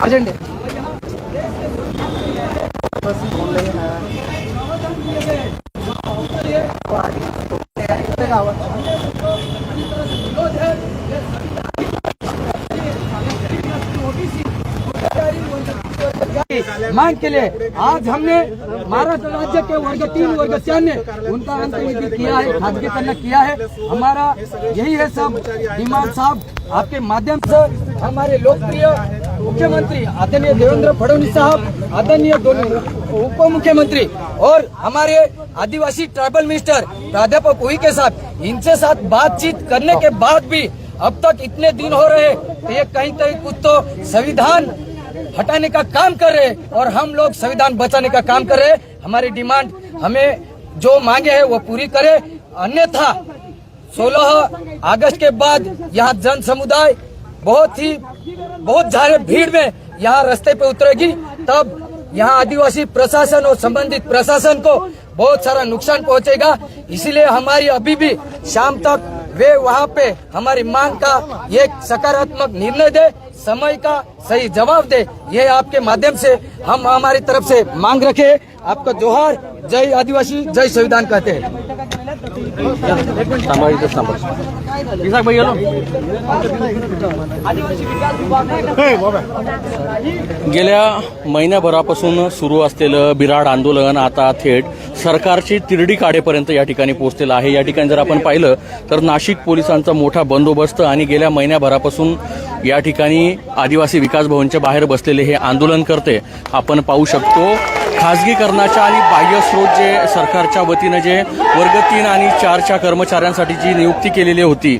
Urgent मांग के लिए आज हमने महाराष्ट्र राज्य के वर्ग तीन वर्ग चार ने उनका अंतर्निधि किया है खासगीकरण किया है। हमारा यही है सब। डिमांड साहब आपके माध्यम से हमारे लोकप्रिय मुख्यमंत्री आदरणीय देवेंद्र फडणवीस साहब आदरणीय दोनों उप मुख्यमंत्री और हमारे आदिवासी ट्राइबल मिनिस्टर प्राध्यापक के साथ इनसे साथ बातचीत करने के बाद भी अब तक इतने दिन हो रहे ये कहीं कहीं कुछ तो संविधान हटाने का काम कर रहे और हम लोग संविधान बचाने का काम कर रहे हमारी डिमांड हमें जो मांगे है वो पूरी करे। अन्यथा 16 अगस्त के बाद यहाँ जन समुदाय बहुत ही, बहुत सारे भीड़ में यहाँ रास्ते पे उतरेगी। तब यहाँ आदिवासी प्रशासन और संबंधित प्रशासन को बहुत सारा नुकसान पहुंचेगा। इसीलिए हमारी अभी भी शाम तक वे वहाँ पे हमारी मांग का एक सकारात्मक निर्णय दे। समय का सही जवाब दे ये आपके माध्यम से हम हमारी तरफ से मांग रखे आपका जोहार जय आदिवासी जय संविधान कहते हैं। गेल्या महिन्याभरापासून सुरू असलेलं बिराड आंदोलन आता थेट सरकारची तिरडी काढेपर्यंत या ठिकाणी पोहोचलेलं आहे. या ठिकाणी जर आपण पाहिलं तर नाशिक पोलिसांचा मोठा बंदोबस्त आणि गेल्या महिन्याभरापासून या ठिकाणी आदिवासी विकास भवनच्या बाहेर बसलेले हे आंदोलन करते. आपण पाहू शकतो खाजगीकरणाच्या आणि बाह्य स्रोत जे सरकारच्या वतीनं जे वर्ग तीन आणि चारच्या कर्मचाऱ्यांसाठी जी नियुक्ती केलेली होती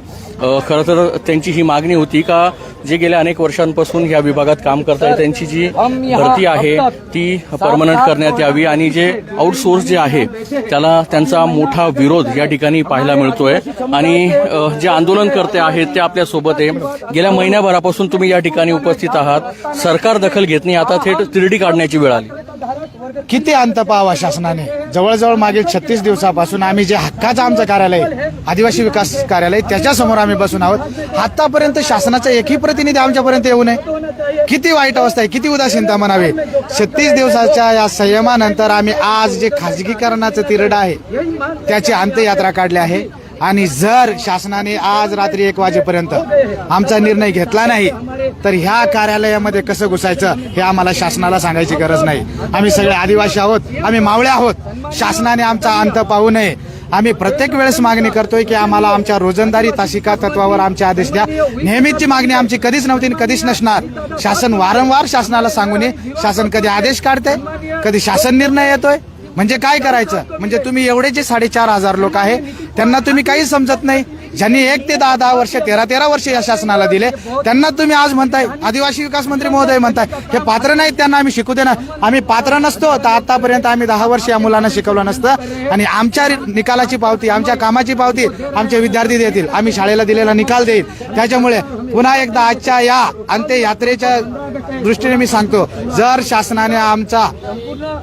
खरं तर त्यांची ही मागणी होती का जे गेल्या अनेक वर्षांपासून या विभागात काम करतात त्यांची जी भरती आहे ती परमनंट करण्यात यावी आणि जे आउटसोर्स जे आहे त्याला त्यांचा मोठा विरोध या ठिकाणी पाहायला मिळतोय. आणि जे आंदोलनकर्ते आहेत ते आपल्यासोबत आहे. गेल्या महिन्याभरापासून तुम्ही या ठिकाणी उपस्थित आहात. सरकार दखल घेत नाही. आता थेट तिरडी काढण्याची वेळ आली. किती अंत पाहावा शासनाने? जवळजवळ मागील छत्तीस दिवसापासून आम्ही जे हक्काचं आमचं कार्यालय आदिवासी विकास कार्यालय त्याच्यासमोर आम्ही बसून आहोत. आतापर्यंत शासनाचा एकही प्रतिनिधी आमच्यापर्यंत येऊ नये. किती वाईट अवस्था आहे किती उदासीनता म्हणावी. छत्तीस दिवसाच्या या संयमानंतर आम्ही आज जे खाजगीकरणाचं तिरड आहे त्याची अंत्ययात्रा काढली आहे. आणि जर शासनाने आज रात्री एक वाजेपर्यंत आमचा निर्णय घेतला नाही तर ह्या कार्यालयामध्ये कसं घुसायचं हे आम्हाला शासनाला सांगायची गरज नाही. आम्ही सगळे आदिवासी आहोत आम्ही मावळे आहोत. शासनाने आमचा अंत पाहू नये. आम्ही प्रत्येक वेळेस मागणी करतोय की आम्हाला आमच्या रोजंदारी तासिका तत्वावर आमचे आदेश द्या. नेहमीची मागणी आमची कधीच नव्हती आणि कधीच नसणार. शासन वारंवार शासनाला सांगू नये. शासन कधी आदेश काढते कधी शासन निर्णय येतोय म्हणजे काय करायचं? म्हणजे तुम्ही एवढे जे साडेचार हजार लोक आहे त्यांना तुम्ही काही समजत नाही. ज्यांनी एक ते दहा दहा वर्ष तेरा तेरा वर्ष या शासनाला दिले त्यांना तुम्ही आज म्हणताय आदिवासी विकास मंत्री महोदय म्हणताय हे पात्र नाहीत त्यांना आम्ही शिकू देणार. आम्ही पात्र नसतो तर आतापर्यंत आम्ही दहा वर्ष या मुलांना शिकवलं नसतं. आणि आमच्या निकालाची पावती आमच्या कामाची पावती आमचे विद्यार्थी देतील. आम्ही शाळेला दिलेला निकाल देईल. त्याच्यामुळे पुन्हा एकदा आजच्या या अंत्ययात्रेच्या दृष्टीने मी सांगतो जर शासनाने आमचा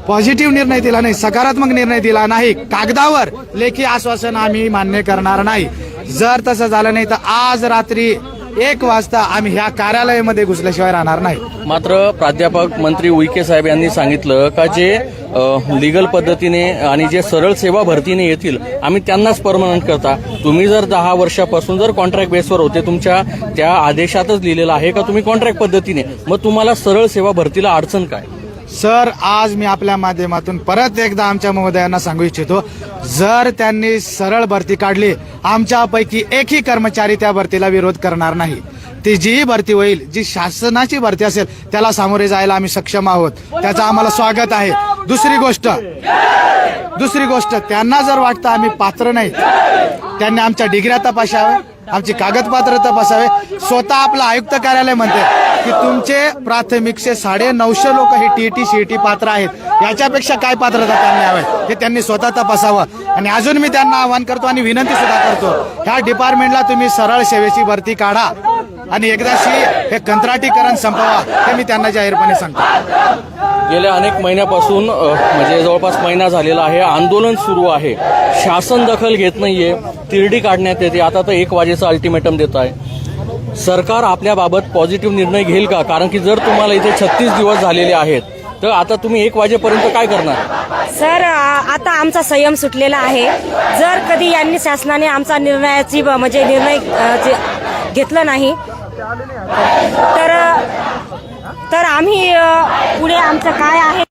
पॉझिटिव्ह निर्णय दिला नाही सकारात्मक निर्णय दिला नाही कागदावर लेखी आश्वासन आम्ही मान्य करणार नाही. जर तसं झालं नाही तर आज रात्री एक वाजता आम्ही ह्या कार्यालयामध्ये घुसल्याशिवाय राहणार नाही. मात्र प्राध्यापक मंत्री उईके साहेब यांनी सांगितलं का जे लिगल पद्धतीने आणि जे सरळ सेवा भरतीने येतील आम्ही त्यांनाच परमनंट करता. तुम्ही जर दहा वर्षापासून जर कॉन्ट्रॅक्ट बेसवर होते तुमच्या त्या आदेशातच लिहिलेलं आहे का तुम्ही कॉन्ट्रॅक्ट पद्धतीने? मग तुम्हाला सरळ सेवा भरतीला अडचण काय? सर आज मी आपल्या माध्यमातून परत एकदा आमच्या महोदयांना सांगू इच्छितो जर त्यांनी सरळ भरती काढली आमच्यापैकी एकही कर्मचारी त्या भरतीला विरोध करणार नाही. ती जीही भरती होईल जी शासनाची भरती असेल त्याला सामोरे जायला आम्ही सक्षम आहोत. त्याचं आम्हाला स्वागत आहे. दुसरी गोष्ट दुसरी गोष्ट त्यांना जर वाटतं आम्ही पात्र नाही त्यांनी आमच्या डिग्र्या तपासाव्या आमची कागदपत्र तपासावे. स्वतः आपलं आयुक्त कार्यालय म्हणते की तुमचे प्राथमिकचे साडे नऊशे लोक हे टी टी सी टी पात्र आहेत. याच्यापेक्षा काय पात्रता त्यांनी हवे हे त्यांनी स्वतः तपासावं. आणि अजून मी त्यांना आवाहन करतो आणि विनंती सुद्धा करतो ह्या डिपार्टमेंटला तुम्ही सरळ सेवेची भरती काढा. आणि एकदाशी हे कंत्राटीकरण संपवा हे मी त्यांना जाहीरपणे सांगतो. गेल्या अनेक महिन्यापासून म्हणजे जवळपास महिना झालेला आहे. आंदोलन सुरू आहे. शासन दखल घेत नाहीये. तिरडी काढण्यात येते. आता तर एक वाजेचं अल्टिमेटम देत आहे. सरकार आपल्याबाबत पॉझिटिव्ह निर्णय घेईल का? कारण की जर तुम्हाला इथे छत्तीस दिवस झालेले आहेत तर आता तुम्ही एक वाजेपर्यंत काय करणार? सर आता आमचा संयम सुटलेला आहे. जर कधी यांनी शासनाने आमचा निर्णयाची म्हणजे निर्णय घेतला जे- घेतलं नाही तर तर आम्ही पुढे आमचं काय आहे?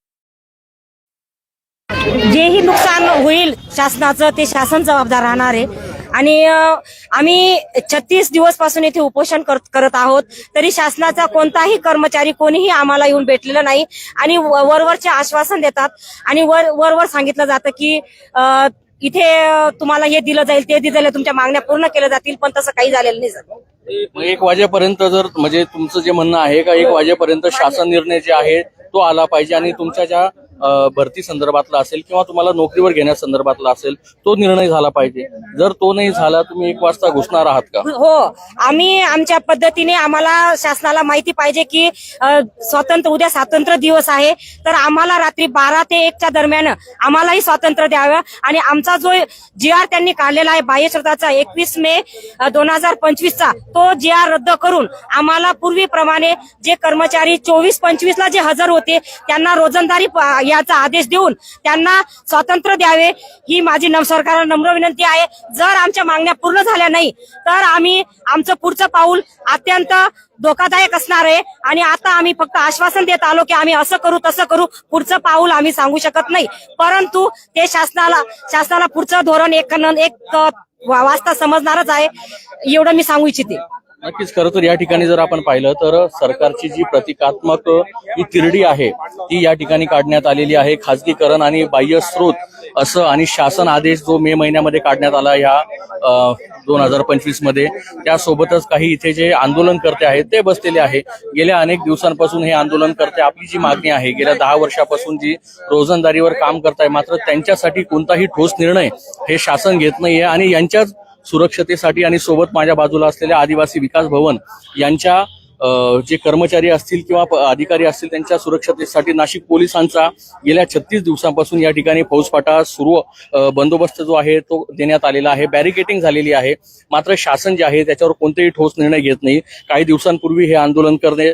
जेही नुकसान होईल शासनाचं ते शासन जबाबदार राहणार आहे. आणि आम्ही छत्तीस दिवसपासून इथे उपोषण करत आहोत. तरी शासनाचा कोणताही कर्मचारी कोणीही आम्हाला येऊन भेटलेला नाही. आणि वरवरचे आश्वासन देतात. आणि वर वरवर सांगितलं जातं की इथे तुम्हाला हे दिलं जाईल ते दिलं जाईल तुमच्या मागण्या पूर्ण केल्या जातील पण तसं काही झालेलं नाही सर. एक वाजेपर्यंत जर म्हणजे तुमचं जे म्हणणं आहे का एक वाजेपर्यंत शासन निर्णय जे आहे तो आला पाहिजे आणि तुमच्या ज्या भरती संदर्भातला असेल किंवा तुम्हाला नोकरीवर घेण्यासंदर्भातला असेल तो निर्णय झाला पाहिजे. जर तो नाही झाला तुम्ही एक वाजता घुसणार आहात का? हो आम्ही आमच्या पद्धतीने आम्हाला शासनाला माहिती पाहिजे की स्वातंत्र्य उद्या स्वातंत्र्य दिवस आहे. तर आम्हाला रात्री बारा ते एकच्या दरम्यान आम्हालाही स्वातंत्र्य द्यावं. आणि आमचा जो जी आर त्यांनी काढलेला आहे बाह्यश्रताचा एकवीस मे दोन हजार पंचवीसचा तो जी आर रद्द करून आम्हाला पूर्वीप्रमाणे जे कर्मचारी चोवीस पंचवीसला जे हजर होते त्यांना रोजंदारी याचा आदेश देऊन त्यांना स्वातंत्र्य द्यावे. ही माझी सरकारला नम्र विनंती आहे. जर आमच्या मागण्या पूर्ण झाल्या नाही तर आम्ही आमचं पुढचं पाऊल अत्यंत धोकादायक असणार आहे. आणि आता आम्ही फक्त आश्वासन देत आलो की आम्ही असं करू तसं करू. पुढचं पाऊल आम्ही सांगू शकत नाही. परंतु ते शासनाला शासनाला पुढचं धोरण एक एक वाचता वाजता समजणारच आहे. एवढं मी सांगू इच्छिते. नक्कीच खरं तर या ठिकाणी जर आपण पाहिलं तर सरकारची जी प्रतिकात्मक ही तिरडी आहे ती या ठिकाणी काढण्यात आलेली आहे. खाजगीकरण आणि बाह्य स्रोत असं आणि शासन आदेश जो मे महिन्यामध्ये काढण्यात आला या दोन हजार पंचवीसमध्ये त्यासोबतच काही इथे जे आंदोलनकर्ते आहेत ते बसलेले आहे. गेल्या अनेक दिवसांपासून हे आंदोलनकर्ते आपली जी मागणी आहे गेल्या दहा वर्षापासून जी रोजंदारीवर काम करताय मात्र त्यांच्यासाठी कोणताही ठोस निर्णय हे शासन घेत नाहीये आणि यांच्याच सुरक्षतेसाठी आणि सोबत माझ्या बाजूला असलेल्या आदिवासी विकास भवन यांच्या जे कर्मचारी असतील किंवा प- अधिकारी असतील त्यांच्या सुरक्षतेसाठी नाशिक पोलिसांचा गेल्या छत्तीस दिवसांपासून या ठिकाणी फौजफाटा सुरू बंदोबस्त जो आहे तो देण्यात आलेला आहे. बॅरिकेटिंग झालेली आहे. मात्र शासन जे आहे त्याच्यावर कोणतेही ठोस निर्णय घेत नाही. काही दिवसांपूर्वी हे आंदोलन करणे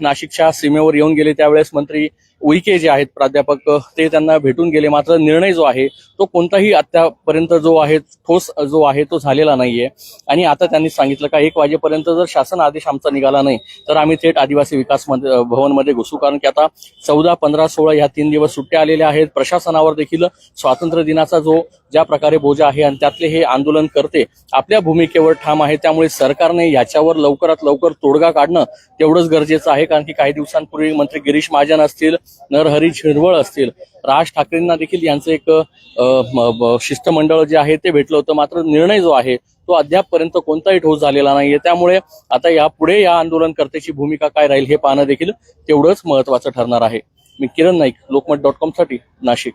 नाशिकच्या सीमेवर येऊन गेले. त्यावेळेस मंत्री उईके जे आहेत प्राध्यापक ते त्यांना भेटून गेले. मात्र निर्णय जो आहे तो कोणताही आतापर्यंत जो आहे ठोस जो आहे तो झालेला नाहीये. आणि आता त्यांनी सांगितलं का एक वाजेपर्यंत जर शासन आदेश आमचा निघाला नाही तर आम्ही थेट आदिवासी विकास मध्ये- भवनमध्ये घुसू. कारण की आता चौदा पंधरा सोळा ह्या तीन दिवस सुट्ट्या आलेल्या आहेत. प्रशासनावर देखील स्वातंत्र्य दिनाचा जो ज्या प्रकारे बोजा आहे आणि त्यातले हे आंदोलन करते आपल्या भूमिकेवर ठाम आहे. त्यामुळे सरकारने याच्यावर लवकरात लवकर तोडगा काढणं तेवढंच गरजेचं आहे. कारण की काही दिवसांपूर्वी मंत्री गिरीश महाजन असतील नरहरी झिरवळ असतील. राज ठाकरेंना देखील यांचं एक शिष्टमंडळ जे आहे ते भेटलं होतं. मात्र निर्णय जो आहे तो अद्यापपर्यंत कोणताही ठोस झालेला नाहीये. त्यामुळे आता यापुढे या आंदोलनकर्त्याची भूमिका काय राहील हे पाहणं देखील तेवढंच महत्वाचं ठरणार आहे. मी किरण नाईक लोकमत डॉट कॉमसाठी नाशिक.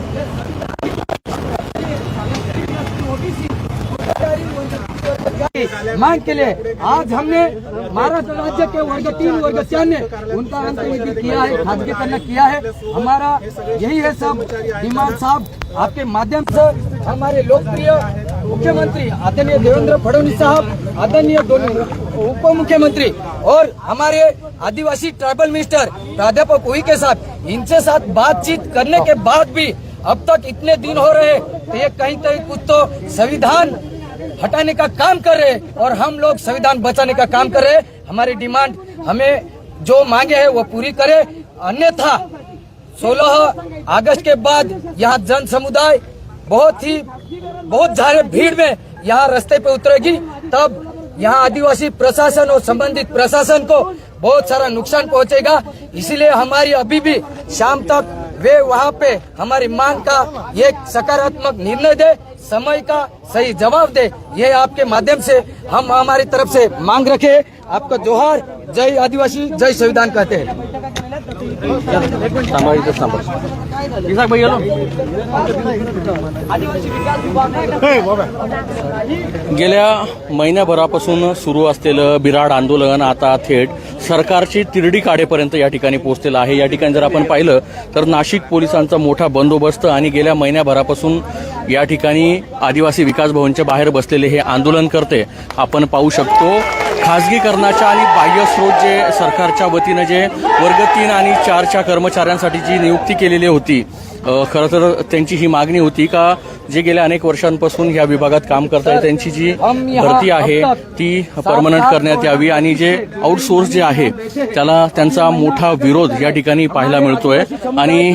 मांग के लिए। आज हमने महाराष्ट्र राज्य के वर्ग तीन, वर्ग चार ने उनका अंतर्निधि किया है खासगीकरण किया है। हमारा यही है सब। डिमांड साहब, आपके माध्यम से हमारे लोकप्रिय मुख्यमंत्री आदरणीय देवेंद्र फडणवीस साहब, आदरणीय उप मुख्यमंत्री और हमारे आदिवासी ट्राइबल मिनिस्टर प्राध्यापक उइके साहब इनसे साथ बातचीत करने के बाद भी अब तक इतने दिन हो रहे तो ये कहीं कहीं कुछ तो संविधान हटाने का काम कर रहे और हम लोग संविधान बचाने का काम कर रहे हमारी डिमांड हमें जो मांगे है वो पूरी करे। अन्यथा 16 अगस्त के बाद यहाँ जन समुदाय बहुत ही, बहुत सारे भीड़ में यहाँ रास्ते पे उतरेगी। तब यहाँ आदिवासी प्रशासन और संबंधित प्रशासन को बहुत सारा नुकसान पहुंचेगा। इसीलिए हमारी अभी भी शाम तक वे वहाँ पे हमारी मांग का एक सकारात्मक निर्णय दे। समय का सही जवाब दे ये आपके माध्यम से हम हमारी तरफ से मांग रखे। आपका जोहार जय आदिवासी जय संविधान कहते हैं। गेल्या महिन्याभरापासून सुरू असलेलं बिराड आंदोलन आता थेट सरकारची तिरडी काढेपर्यंत या ठिकाणी पोहोचलेलं आहे. या ठिकाणी जर आपण पाहिलं तर नाशिक पोलिसांचा मोठा बंदोबस्त आणि गेल्या महिन्याभरापासून या ठिकाणी आदिवासी विकास भवनच्या बाहेर बसलेले हे आंदोलन करते आपण पाहू शकतो. खाजगीकरणाच्या आणि बाह्य स्रोत जे सरकारच्या वतीनं जे वर्ग तीन आणि चारच्या कर्मचाऱ्यांसाठी जी नियुक्ती केलेली होती खरं तर त्यांची ही मागणी होती का जे गेल्या अनेक वर्षांपासून या विभागात काम करताय त्यांची जी भरती आहे ती परमनंट करण्यात यावी आणि जे आउटसोर्स जे आहे त्याला त्यांचा मोठा विरोध या ठिकाणी पाहायला मिळतोय. आणि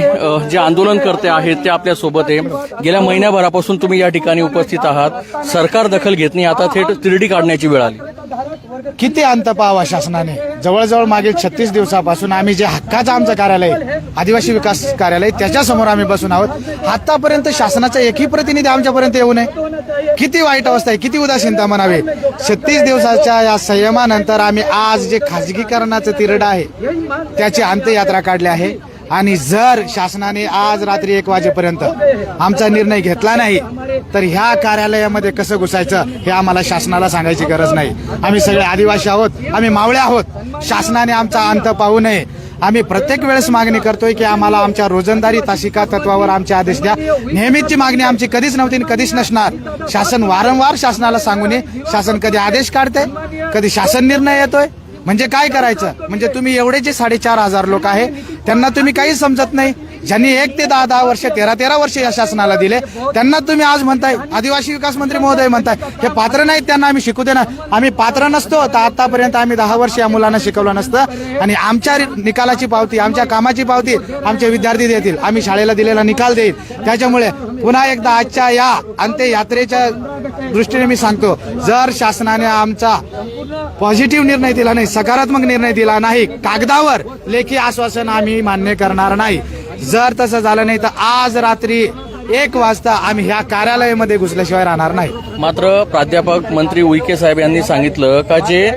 जे आंदोलन करते आहेत ते आपल्यासोबत आहे. गेल्या महिन्याभरापासून तुम्ही या ठिकाणी उपस्थित आहात. सरकार दखल घेत नाही. आता थेट तिरडी काढण्याची वेळ आली. किती अंत पाहावा शासनाने? जवळजवळ मागील छत्तीस दिवसापासून आम्ही जे हक्काचं आमचं कार्यालय आदिवासी विकास कार्यालय त्याच्यासमोर आम्ही बसून आहोत. आतापर्यंत शासनाचा एकही प्रतिनिधी आमच्यापर्यंत येऊ नये. किती वाईट अवस्था आहे किती उदासीनता म्हणावी. छत्तीस दिवसाच्या या संयमानंतर आम्ही आज जे खाजगीकरणाचं तिरड आहे त्याची अंत्ययात्रा काढली आहे. आणि जर शासनाने आज रात्री एक वाजेपर्यंत आमचा निर्णय घेतला नाही तर ह्या कार्यालयामध्ये कसं घुसायचं हे आम्हाला शासनाला सांगायची गरज नाही. आम्ही सगळे आदिवासी आहोत आम्ही मावळे आहोत. शासनाने आमचा अंत पाहू नये. आम्ही प्रत्येक वेळेस मागणी करतोय की आम्हाला आमच्या रोजंदारी तासिका तत्वावर आमचे आदेश द्या. नेहमीची मागणी आमची कधीच नव्हती आणि कधीच नसणार. शासन वारंवार शासनाला सांगू नये. शासन कधी आदेश काढते कधी शासन निर्णय येतोय म्हणजे काय करायचं? म्हणजे तुम्ही एवढे जे साडेचार हजार लोक आहे त्यांना तुम्ही काहीच समजत नाही. ज्यांनी एक ते दहा दहा वर्ष तेरा तेरा वर्ष या शासनाला दिले त्यांना तुम्ही आज म्हणताय आदिवासी विकास मंत्री महोदय म्हणताय हे पात्र नाहीत त्यांना आम्ही शिकू देणार. आम्ही पात्र नसतो तर आतापर्यंत आम्ही दहा वर्ष या मुलांना शिकवलं नसतं. आणि आमच्या निकालाची पावती आमच्या कामाची पावती आमचे विद्यार्थी देतील. आम्ही शाळेला दिलेला निकाल देईल. त्याच्यामुळे पुन्हा एकदा आजच्या या अंत्ययात्रेच्या दृष्टीने मी सांगतो जर शासनाने आमचा पॉझिटिव्ह निर्णय दिला नाही सकारात्मक निर्णय दिला नाही कागदावर लेखी आश्वासन आम्ही मान्य करणार नाही. जर तसं झालं नाही तर आज रात्री एक वाजता आम्ही ह्या कार्यालयामध्ये घुसल्याशिवाय राहणार नाही. मात्र प्राध्यापक मंत्री उईके साहेब यांनी सांगितलं का जे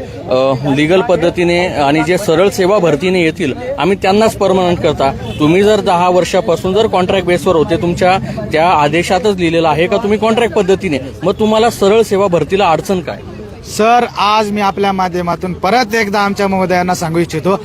लिगल पद्धतीने आणि जे सरळ सेवा भरतीने येतील आम्ही त्यांनाच परमनंट करता. तुम्ही जर दहा वर्षापासून जर कॉन्ट्रॅक्ट बेसवर होते तुमच्या त्या आदेशातच लिहिलेलं आहे का तुम्ही कॉन्ट्रॅक्ट पद्धतीने? मग तुम्हाला सरळ सेवा भरतीला अडचण काय? सर आज मी आपल्या माध्यमातून परत एकदा आमच्या महोदयांना सांगू इच्छितो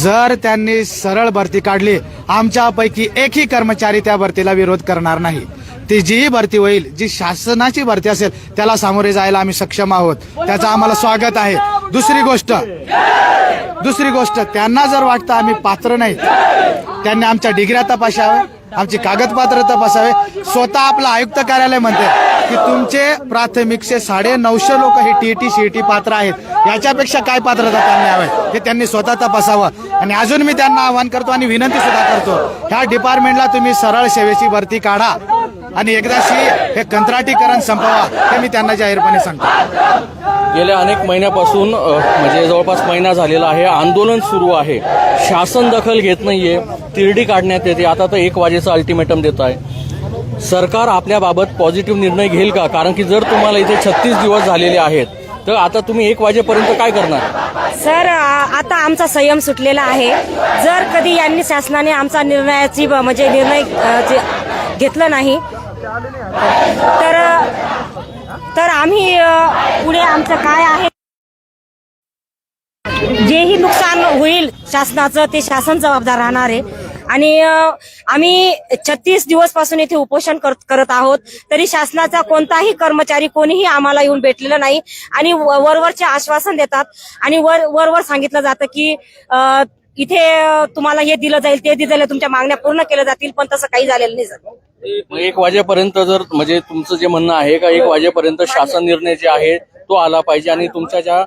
जर त्यांनी सरळ भरती काढली आमच्यापैकी एकही कर्मचारी त्या भरतीला विरोध करणार नाही. ती जीही भरती होईल जी शासनाची भरती असेल त्याला सामोरे जायला आम्ही सक्षम आहोत. त्याचं आम्हाला स्वागत आहे. दुसरी गोष्ट दुसरी गोष्ट त्यांना जर वाटतं आम्ही पात्र नाही त्यांनी आमच्या डिग्र्या तपासाव्या आमची कागदपत्र तपासावे. स्वतः आपलं आयुक्त कार्यालय म्हणते की तुमचे प्राथमिकचे साडे नऊशे लोक हे टीटी सीईटी पात्र आहेत. याच्यापेक्षा काय पात्रता त्यांनी हवे हे त्यांनी स्वतः तपासावं. आणि अजून मी त्यांना आवाहन करतो आणि विनंती सुद्धा करतो ह्या डिपार्टमेंटला तुम्ही सरळ सेवेची भरती काढा. आणि एकदाशी हे कंत्राटीकरण संपवा हे मी त्यांना जाहीरपणे सांगतो. गेल्या अनेक महिन्यापासून म्हणजे जवळपास महिना झालेला आहे. आंदोलन सुरू आहे. शासन दखल घेत नाहीये. तिरडी काढण्यात येते. आता तर एक वाजेचं अल्टिमेटम देत आहे. सरकार आपल्याबाबत पॉझिटिव्ह निर्णय घेईल का? कारण की जर तुम्हाला इथे छत्तीस दिवस झालेले आहेत तर आता तुम्ही एक वाजेपर्यंत काय करणार? सर आ- आता आमचा संयम सुटलेला आहे. जर कधी यांनी शासनाने आमचा निर्णयाची म्हणजे निर्णय घेतलं नाही तर तर आम्ही पुढे आमचं काय आहे? जेही नुकसान होईल शासनाचं ते शासन जबाबदार राहणार आहे. आणि आम्ही छत्तीस दिवसपासून इथे उपोषण कर- करत आहोत. तरी शासनाचा कोणताही कर्मचारी कोणीही आम्हाला येऊन भेटलेलं नाही. आणि व- वरवरचे आश्वासन देतात. आणि वर वरवर सांगितलं जातं की इथे तुम्हाला हे दिलं जाईल ते दिलं तुमच्या मागण्या पूर्ण केल्या जातील पण तसं काही झालेलं नाही सर. एक वाजेपर्यंत जर म्हणजे तुमचं जे म्हणणं आहे का एक वाजेपर्यंत शासन निर्णय जे आहे तो आला पाहिजे आणि तुमच्या ज्या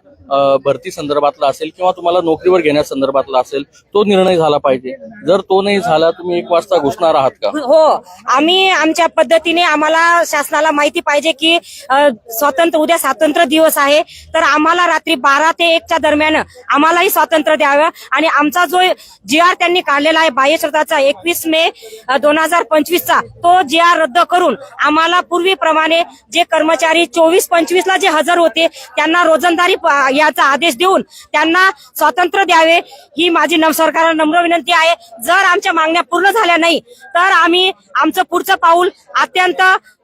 भरती संदर्भातला असेल किंवा तुम्हाला नोकरीवर घेण्या संदर्भातला असेल तो निर्णय झाला पाहिजे. जर तो नाही झाला तुम्ही एक वाजता घुसणार आहात का? हो आम्ही आमच्या पद्धतीने आम्हाला शासनाला माहिती पाहिजे की स्वातंत्र्य उद्या स्वातंत्र्य दिवस आहे. तर आम्हाला रात्री बारा ते एकच्या दरम्यान आम्हालाही स्वातंत्र्य द्यावं. आणि आमचा जो जी आर त्यांनी काढलेला आहे बाह्यश्रताचा एकवीस मे दोन हजार पंचवीसचा तो जी आर रद्द करून आम्हाला पूर्वीप्रमाणे जे कर्मचारी चोवीस पंचवीस ला जे हजर होते त्यांना रोजंदारी याचा आदेश देऊन त्यांना स्वातंत्र्य द्यावे. ही माझी नम सरकारला नम्र विनंती आहे. जर आमच्या मागण्या पूर्ण झाल्या नाही तर आम्ही आमचं पुढचं पाऊल अत्यंत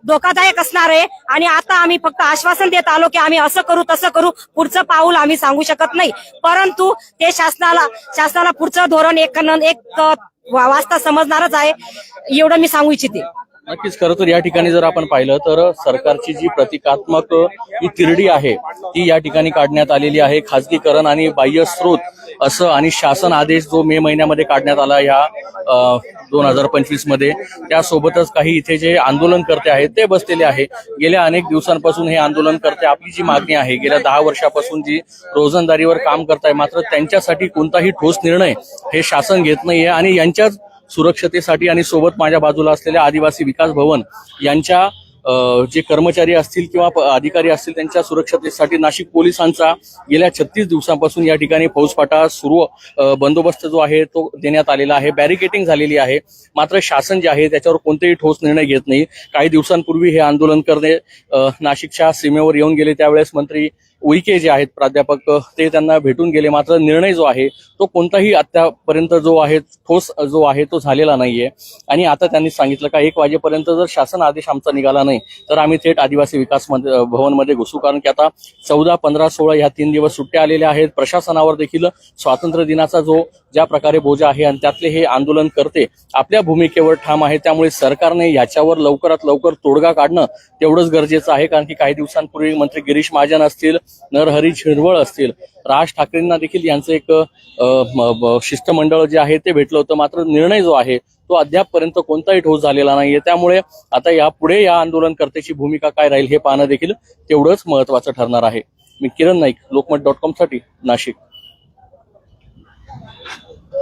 धोकादायक असणार आहे. आणि आता आम्ही फक्त आश्वासन देत आलो की आम्ही असं करू तसं करू. पुढचं पाऊल आम्ही सांगू शकत नाही. परंतु ते शासनाला शासनाला पुढचं धोरण एक एक वाचता समजणारच आहे. एवढं मी सांगू इच्छिते. नक्कीच खरं तर या ठिकाणी जर आपण पाहिलं तर सरकारची जी प्रतिकात्मक ही तिरडी आहे ती या ठिकाणी काढण्यात आलेली आहे. खाजगीकरण आणि बाह्य स्रोत असं आणि शासन आदेश जो मे महिन्यामध्ये काढण्यात आला या दोन हजार पंचवीसमध्ये त्यासोबतच काही इथे जे आंदोलनकर्ते आहेत ते बसलेले आहे. गेल्या अनेक दिवसांपासून हे आंदोलनकर्ते आपली जी मागणी आहे गेल्या दहा वर्षापासून जी रोजंदारीवर काम करताय मात्र त्यांच्यासाठी कोणताही ठोस निर्णय हे शासन घेत नाहीये आणि यांच्याच सुरक्षतेसाठी आणि सोबत माझ्या बाजूला असलेल्या आदिवासी विकास भवन यांच्या जे कर्मचारी असतील किंवा अधिकारी असतील त्यांच्या सुरक्षतेसाठी नाशिक पोलिसांचा गेल्या छत्तीस दिवसांपासून या ठिकाणी फौजफाटा सुरू बंदोबस्त जो आहे तो देण्यात आलेला आहे. बॅरिकेटिंग झालेली आहे. मात्र शासन जे आहे त्याच्यावर कोणतेही ठोस निर्णय घेत नाही. काही दिवसांपूर्वी हे आंदोलन करणे नाशिकच्या सीमेवर येऊन गेले. त्यावेळेस मंत्री उईके जे आहेत प्राध्यापक ते त्यांना भेटून गेले. मात्र निर्णय जो आहे तो कोणताही आतापर्यंत जो आहे ठोस जो आहे तो झालेला नाहीये. आणि आता त्यांनी सांगितलं का एक वाजेपर्यंत जर शासन आदेश आमचा निघाला नाही तर आम्ही थेट आदिवासी विकास मध्ये- भवनमध्ये घुसू. कारण की आता चौदा पंधरा सोळा ह्या तीन दिवस सुट्ट्या आलेल्या आहेत. प्रशासनावर देखील स्वातंत्र्य दिनाचा जो ज्या प्रकारे बोजा आहे आणि त्यातले हे आंदोलन करते आपल्या भूमिकेवर ठाम आहे. त्यामुळे सरकारने याच्यावर लवकरात लवकर तोडगा काढणं तेवढंच गरजेचं आहे. कारण की काही दिवसांपूर्वी मंत्री गिरीश महाजन असतील नरहरी झिरवळ असतील राज ठाकरेंना देखील यांचं एक शिष्टमंडळ जे आहे ते भेटलं होतं. मात्र निर्णय जो आहे तो अद्यापपर्यंत कोणताही ठोस झालेला नाहीये. त्यामुळे आता यापुढे या आंदोलनकर्त्याची भूमिका काय राहील हे पाहणं देखील तेवढंच महत्वाचं ठरणार आहे. मी किरण नाईक लोकमत डॉट कॉमसाठी नाशिक.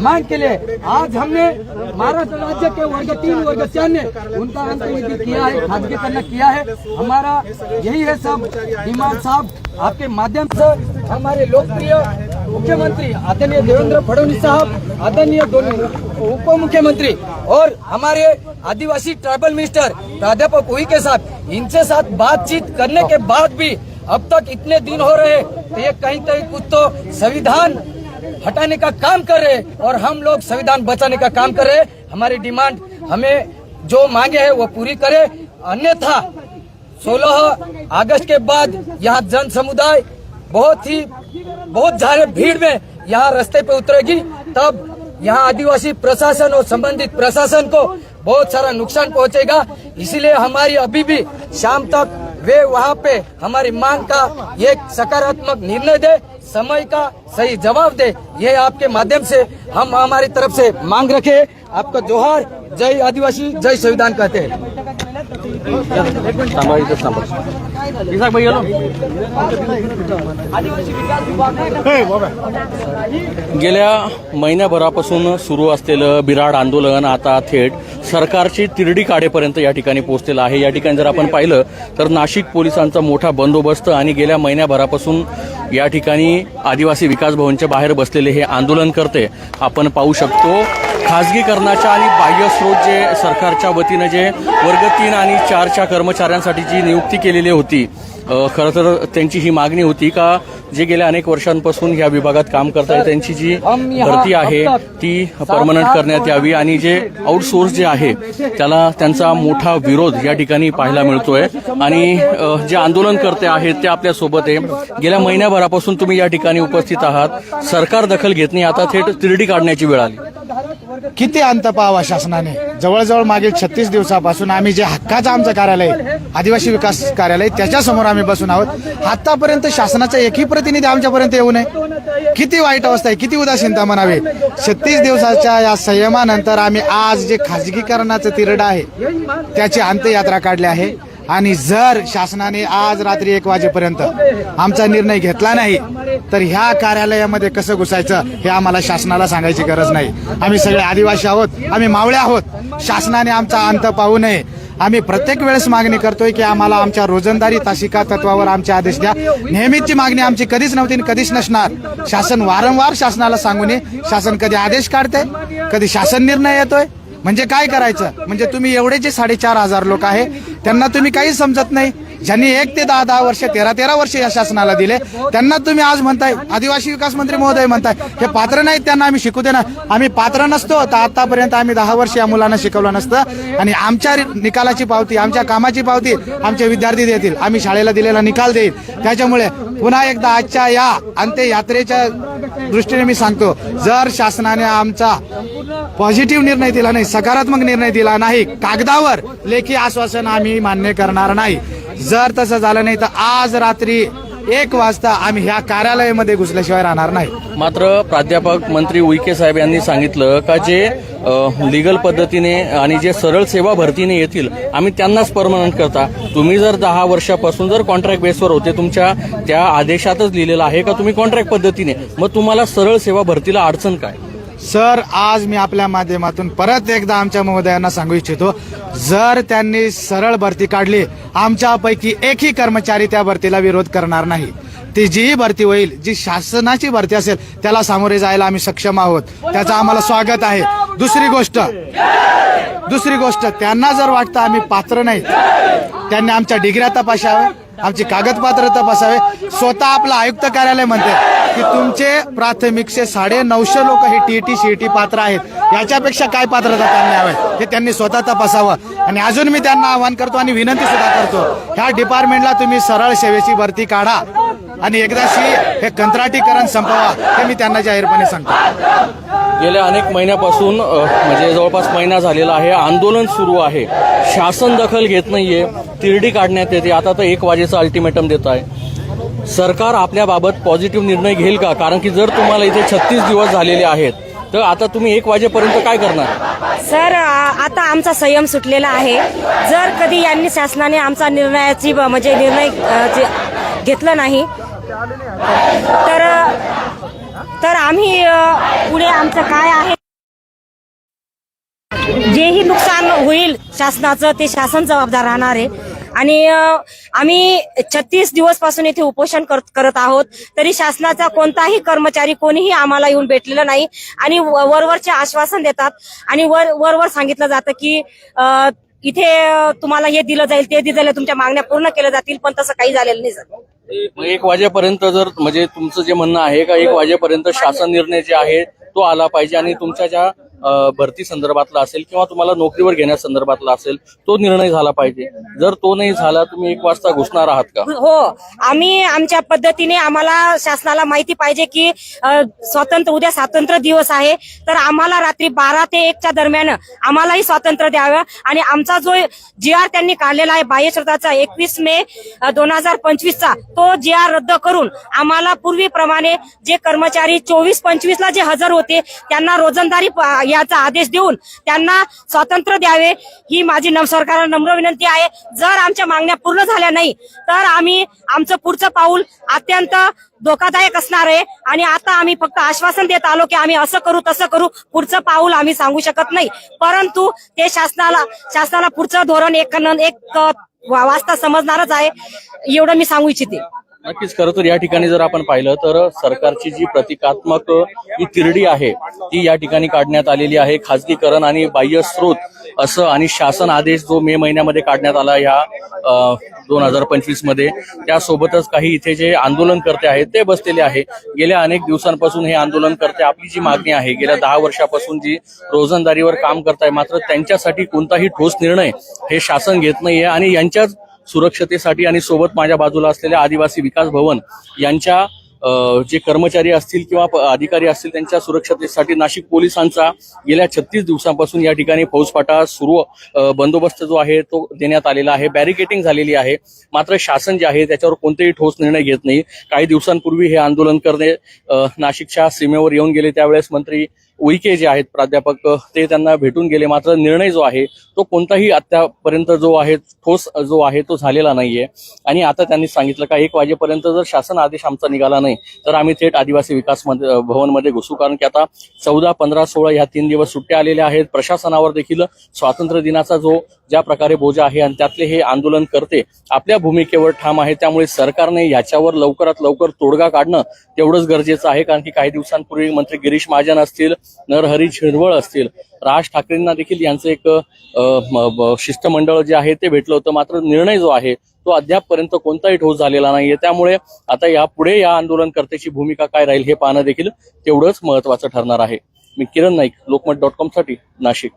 मांग के लिए आज हमने महाराष्ट्र राज्य के वर्ग तीन, वर्ग चार ने उनका किया है खाजगीकरण किया है। हमारा यही है सब। डिमांड साहब, आपके माध्यम से हमारे लोकप्रिय मुख्यमंत्री आदरणीय देवेंद्र फडणवीस साहब, आदरणीय दोनों उप मुख्यमंत्री और हमारे आदिवासी ट्राइबल मिनिस्टर प्राध्यापक उइके साहब इनसे साथ बातचीत करने के बाद भी अब तक इतने दिन हो रहे तो ये कहीं कहीं कुछ तो संविधान हटाने का काम कर रहे और हम लोग संविधान बचाने का काम कर रहे। हमारी डिमांड हमें जो मांगे है वो पूरी करे। अन्यथा 16 अगस्त के बाद यहाँ जन समुदाय बहुत ही, बहुत ज़्यादा भीड़ में यहाँ रास्ते पे उतरेगी। तब यहाँ आदिवासी प्रशासन और संबंधित प्रशासन को बहुत सारा नुकसान पहुंचेगा। इसीलिए हमारी अभी भी शाम तक वे वहाँ पे हमारी मांग का एक सकारात्मक निर्णय दे, समय का सही जवाब दे, ये आपके माध्यम से हम हमारी तरफ़ से मांग रखे। आपका जोहार, जय आदिवासी, जय संविधान कहते हैं। इसाक भाई गेलो गेल्या महिन्याभरापासून सुरू असलेलं बिराड आंदोलन आता थेट सरकारची तिरडी काढेपर्यंत या ठिकाणी पोहोचलेलं आहे. या ठिकाणी जर आपण पाहिलं तर नाशिक पोलिसांचा मोठा बंदोबस्त आणि गेल्या महिन्याभरापासून या ठिकाणी आदिवासी विकास भवनच्या बाहेर बसलेले हे आंदोलन करते. आपण पाहू शकतो खाजगीकरणाच्या आणि बाह्य स्रोत जे सरकारच्या वतीनं जे वर्ग तीन आणि चारच्या कर्मचाऱ्यांसाठी जी नियुक्ती केलेली होती अ, खरं तर त्यांची ही मागणी होती का जे गेल्या अनेक वर्षांपासून या विभागात काम करताय त्यांची जी भरती आहे ती परमनंट करण्यात यावी आणि जे आउटसोर्स जे आहे त्याला त्यांचा मोठा विरोध या ठिकाणी पाहायला मिळतोय. आणि जे आंदोलनकर्ते आहेत ते आपल्यासोबत आहे. गेल्या महिन्याभरापासून तुम्ही या ठिकाणी उपस्थित आहात. सरकार दखल घेत नाही. आता थेट तिरडी काढण्याची वेळ आली. किती अंत पाहावा शासनाने? जवळजवळ मागील छत्तीस दिवसापासून आम्ही जे हक्काचं आमचं कार्यालय आदिवासी विकास कार्यालय त्याच्यासमोर आम्ही बसून आहोत. आतापर्यंत शासनाचा एकही प्रतिनिधी आमच्यापर्यंत येऊ नये. किती वाईट अवस्था आहे किती उदासीनता म्हणावी. छत्तीस दिवसाच्या या संयमानंतर आम्ही आज जे खाजगीकरणाचं तिरड आहे त्याची अंत्ययात्रा काढली आहे. आणि जर शासनाने आज रात्री एक वाजेपर्यंत आमचा निर्णय घेतला नाही तर ह्या कार्यालयामध्ये कसं घुसायचं हे आम्हाला शासनाला सांगायची गरज नाही. आम्ही सगळे आदिवासी आहोत आम्ही मावळे आहोत. शासनाने आमचा अंत पाहू नये. आम्ही प्रत्येक वेळेस मागणी करतोय की आम्हाला आमच्या रोजंदारी तासिका तत्वावर आमचे आदेश द्या. नेहमीची मागणी आमची कधीच नव्हती आणि कधीच नसणार. शासन वारंवार शासनाला सांगू नये. शासन कधी आदेश काढते कधी शासन निर्णय येतोय म्हणजे काय करायचं? म्हणजे तुम्ही एवढे जे साडेचार हजार लोक आहे त्यांना तुम्ही काहीच समजत नाही. ज्यांनी एक ते दहा दहा वर्ष तेरा तेरा वर्ष या शासनाला दिले त्यांना तुम्ही आज म्हणताय आदिवासी विकास मंत्री महोदय म्हणताय हे पात्र नाहीत त्यांना आम्ही शिकू देणार. आम्ही पात्र नसतो तर आतापर्यंत आम्ही दहा वर्ष या मुलांना शिकवलं नसतं. आणि आमच्या निकालाची पावती आमच्या कामाची पावती आमचे विद्यार्थी देतील. आम्ही शाळेला दिलेला निकाल देईल. त्याच्यामुळे पुन्हा एकदा आजच्या या अंत्ययात्रेच्या दृष्टीने मी सांगतो जर शासनाने आमचा पॉझिटिव्ह निर्णय दिला नाही सकारात्मक निर्णय दिला नाही कागदावर लेखी आश्वासन आम्ही मान्य करणार नाही. जर तसं झालं नाही तर आज रात्री एक वाजता आम्ही ह्या कार्यालयामध्ये घुसल्याशिवाय राहणार नाही. मात्र प्राध्यापक मंत्री उईके साहेब यांनी सांगितलं का जे लिगल पद्धतीने आणि जे सरळ सेवा भरतीने येतील आम्ही त्यांनाच परमनंट करता. तुम्ही जर दहा वर्षापासून जर कॉन्ट्रॅक्ट बेसवर होते तुमच्या त्या आदेशातच लिहिलेलं आहे का तुम्ही कॉन्ट्रॅक्ट पद्धतीने? मग तुम्हाला सरळ सेवा भरतीला अडचण काय? सर आज मी आपल्या माध्यमातून परत एकदा आमच्या महोदयांना सांगू इच्छितो जर त्यांनी सरळ भरती काढली आमच्यापैकी एकही कर्मचारी त्या भरतीला विरोध करणार नाही. ती जीही भरती होईल जी शासनाची भरती असेल त्याला सामोरे जायला आम्ही सक्षम आहोत. त्याचं आम्हाला स्वागत आहे. दुसरी गोष्ट दुसरी गोष्ट त्यांना जर वाटतं आम्ही पात्र नाही त्यांनी आमच्या डिग्र्या तपासाव्या आमची कागदपत्र तपासावे. स्वतः आपलं आयुक्त कार्यालय म्हणते की तुमचे प्राथमिकचे साडे नऊशे लोक हे टी टी सी टी पात्र आहेत. याच्यापेक्षा काय पात्रता त्यांना हवे हे त्यांनी स्वतः तपासावं. आणि अजून मी त्यांना आवाहन करतो आणि विनंती सुद्धा करतो ह्या डिपार्टमेंटला तुम्ही सरळ सेवेची भरती काढा. आणि एकदाशी हे कंत्राटीकरण संपवा हे मी त्यांना जाहीरपणे सांगतो. गेल्या अनेक महिन्यापासून म्हणजे जवळपास महिना झालेला आहे. आंदोलन सुरू आहे. शासन दखल घेत नाहीये. तिरडी काढण्यात येते. आता तर एक वाजेचं अल्टिमेटम देत आहे. सरकार आपल्याबाबत पॉझिटिव्ह निर्णय घेईल का? कारण की जर तुम्हाला इथे छत्तीस दिवस झालेले आहेत तर आता तुम्ही एक वाजेपर्यंत काय करणार? सर आता आमचा संयम सुटलेला आहे. जर कधी यांनी शासनाने आमचा निर्णयाची म्हणजे निर्णय घेतला जे- घेतलं नाही तर तर आम्ही पुढे आमचं काय आहे? जेही नुकसान होईल शासनाचं ते शासन जबाबदार राहणार आहे. आणि आम्ही छत्तीस दिवसपासून इथे उपोषण करत आहोत. तरी शासनाचा कोणताही कर्मचारी कोणीही आम्हाला येऊन भेटलेलं नाही. आणि वरवरचे आश्वासन देतात. आणि वर वरवर सांगितलं जातं की इथे तुम्हाला हे दिलं जाईल ते दिलं जाईल तुमच्या मागण्या पूर्ण केल्या जातील पण तसं काही झालेलं नाही सर. एक वाजेपर्यंत जर म्हणजे तुमचं जे म्हणणं आहे का एक वाजेपर्यंत शासन निर्णय जे आहे तो आला पाहिजे आणि तुमच्या ज्या भरती संदर्भातला असेल किंवा तुम्हाला नोकरीवर घेण्या संदर्भातला असेल तो निर्णय झाला पाहिजे. जर तो नाही झाला तुम्ही एक वाजता घुसणार आहात का? हो आम्ही आमच्या पद्धतीने आम्हाला शासनाला माहिती पाहिजे की स्वातंत्र्य उद्या स्वातंत्र्य दिवस आहे. तर आम्हाला रात्री बारा ते एकच्या दरम्यान आम्हालाही स्वातंत्र्य द्यावं. आणि आमचा जो जी आर त्यांनी काढलेला आहे बाह्यश्रोताचा एकवीस मे दोन हजार पंचवीसचा तो जी आर रद्द करून आम्हाला पूर्वीप्रमाणे जे कर्मचारी चोवीस पंचवीसला जे हजर होते त्यांना रोजंदारी याचा आदेश देऊन त्यांना स्वातंत्र्य द्यावे. ही माझी सरकारला नम्र विनंती आहे. जर आमच्या मागण्या पूर्ण झाल्या नाही तर आम्ही आमचं पुढचं पाऊल अत्यंत धोकादायक असणार आहे. आणि आता आम्ही फक्त आश्वासन देत आलो की आम्ही असं करू तसं करू. पुढचं पाऊल आम्ही सांगू शकत नाही. परंतु ते शासनाला शासनाला पुढचं धोरण एक एक वाचता वाजता समजणारच आहे. एवढं मी सांगू इच्छिते. नक्कीच खरं तर या ठिकाणी जर आपण पाहिलं तर सरकारची जी प्रतिकात्मक ही तिरडी आहे ती या ठिकाणी काढण्यात आलेली आहे. खाजगीकरण आणि बाह्य स्रोत असं आणि शासन आदेश जो मे महिन्यामध्ये काढण्यात आला या दोन हजार पंचवीसमध्ये त्यासोबतच काही इथे जे आंदोलनकर्ते आहेत ते बसलेले आहे. गेल्या अनेक दिवसांपासून हे आंदोलनकर्ते आपली जी मागणी आहे गेल्या दहा वर्षापासून जी रोजंदारीवर काम करताय मात्र त्यांच्यासाठी कोणताही ठोस निर्णय हे शासन घेत नाहीये आणि यांच्याच सुरक्षतेसाठी आणि सोबत माझ्या बाजूला असलेल्या आदिवासी विकास भवन यांच्या जे कर्मचारी असतील किंवा प- अधिकारी असतील त्यांच्या सुरक्षतेसाठी नाशिक पोलिसांचा गेल्या छत्तीस दिवसांपासून या ठिकाणी फौजफाटा सुरू बंदोबस्त जो आहे तो देण्यात आलेला आहे. बॅरिकेटिंग झालेली आहे. मात्र शासन जे आहे त्याच्यावर कोणतेही ठोस निर्णय घेत नाही. काही दिवसांपूर्वी हे आंदोलन करणे नाशिकच्या सीमेवर येऊन गेले. त्यावेळेस मंत्री उईके जे आहेत प्राध्यापक ते त्यांना भेटून गेले. मात्र निर्णय जो आहे तो कोणताही आतापर्यंत जो आहे ठोस जो आहे तो झालेला नाहीये. आणि आता त्यांनी सांगितलं का एक वाजेपर्यंत जर शासन आदेश आमचा निघाला नाही तर आम्ही थेट आदिवासी विकास भवनमध्ये घुसू. कारण की आता चौदा पंधरा सोळा ह्या तीन दिवस सुट्ट्या आलेल्या आहेत. प्रशासनावर देखील स्वातंत्र्य दिनाचा जो ज्या प्रकारे बोजा आहे आणि त्यातले हे आंदोलन करते आपल्या भूमिकेवर ठाम आहे. त्यामुळे सरकारने याच्यावर लवकरात लवकर तोडगा काढणं तेवढंच गरजेचं आहे. कारण की काही दिवसांपूर्वी मंत्री गिरीश महाजन असतील नरहरी झिरवळ असतील. राज ठाकरेंना देखील यांचं एक शिष्टमंडळ जे आहे ते भेटलं होतं. मात्र निर्णय जो आहे तो अद्यापपर्यंत कोणताही ठोस झालेला नाहीये. त्यामुळे आता यापुढे या आंदोलनकर्त्याची भूमिका काय राहील हे पाहणं देखील तेवढंच महत्वाचं ठरणार आहे. मी किरण नाईक लोकमत डॉट कॉमसाठी नाशिक.